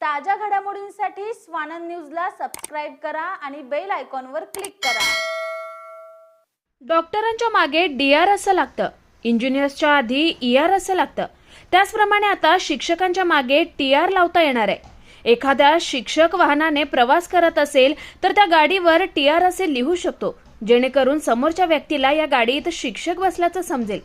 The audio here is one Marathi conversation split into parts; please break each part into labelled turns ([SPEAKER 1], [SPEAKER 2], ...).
[SPEAKER 1] ताज्या घडामोडींसाठी स्वानंद न्यूजला सबस्क्राईब करा आणि बेल आयकॉनवर क्लिक करा.
[SPEAKER 2] डॉक्टरांच्या मागे डी आर असं लागतं. इंजिनियर्सच्या आधी ई आर असं लागतं. त्याचप्रमाणे आता शिक्षकांच्या मागे टी आर लावता येणार आहे. एखाद्या शिक्षक वाहनाने प्रवास करत असेल तर त्या गाडीवर टी आर असे लिहू शकतो जेणेकरून समोरच्या व्यक्तीला या गाडीत शिक्षक बसल्याचं समजेल.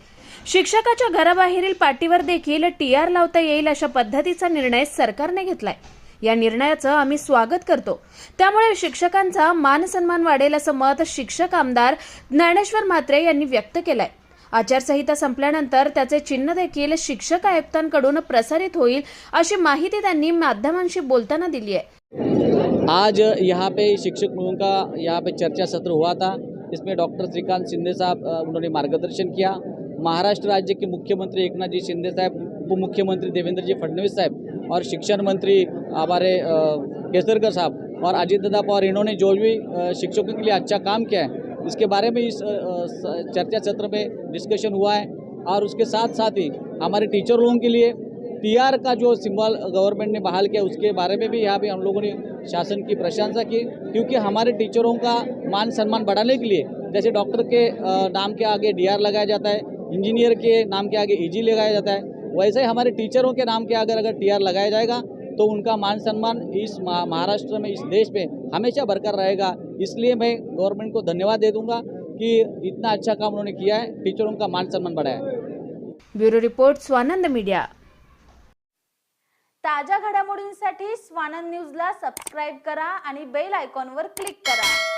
[SPEAKER 2] शिक्षकाच्या घराबाहेरील पाटीवर देखील टी आर लावता येईल अशा पद्धतीचा निर्णय सरकारने घेतलाय. या निर्णयाचं आम्ही स्वागत करतो. त्यामुळे शिक्षकांचा मान सन्मान वाढेल असं मत शिक्षक आमदार ज्ञानेश्वर म्हात्रे यांनी व्यक्त केलंय. आचारसंहिता संपल्यानंतर त्याचे चिन्ह देखील शिक्षक आयुक्तांकडून प्रसारित होईल अशी माहिती त्यांनी माध्यमांशी बोलताना दिली आहे.
[SPEAKER 3] आज यहाँ पे शिक्षक लोगों का यहाँ पे चर्चा सत्र हुआ था। इसमें डॉक्टर श्रीकांत शिंदे साहब उन्होंने मार्गदर्शन किया। महाराष्ट्र राज्य के मुख्यमंत्री एकनाथ जी शिंदे साहब उप मुख्यमंत्री देवेंद्र जी फडणवीस साहब और शिक्षण मंत्री हमारे केसरकर साहब और अजीत दादा पवार इन्होंने जो भी शिक्षकों के लिए अच्छा काम किया है इसके बारे में इस चर्चा सत्र में डिस्कशन हुआ है। और उसके साथ साथ ही हमारे टीचर लोगों के लिए टीआर का जो सिंबल गवर्नमेंट ने बहाल किया, उसके बारे में भी यहाँ पे हम लोगों ने शासन की प्रशंसा की। क्योंकि हमारे टीचरों का मान सम्मान बढ़ाने के लिए जैसे डॉक्टर के नाम के आगे डीआर लगाया जाता है इंजीनियर के नाम के आगे ईजी लगाया जाता है, वैसे ही हमारे टीचरों के नाम के आगे अगर टीआर लगाया जाएगा तो उनका मान सम्मान इस महा- महाराष्ट्र में, इस देश में हमेशा बरकरार रहेगा। इसलिए मैं गवर्नमेंट को धन्यवाद दे दूंगा कि इतना अच्छा काम उन्होंने किया है। टीचरों का मान सम्मान बढ़ाया है।
[SPEAKER 2] Bureau report Swanand media.
[SPEAKER 1] ताज्या घडामोडींसाठी स्वानंद न्यूजला सबस्क्राईब करा आणि बेल आयकॉनवर क्लिक करा.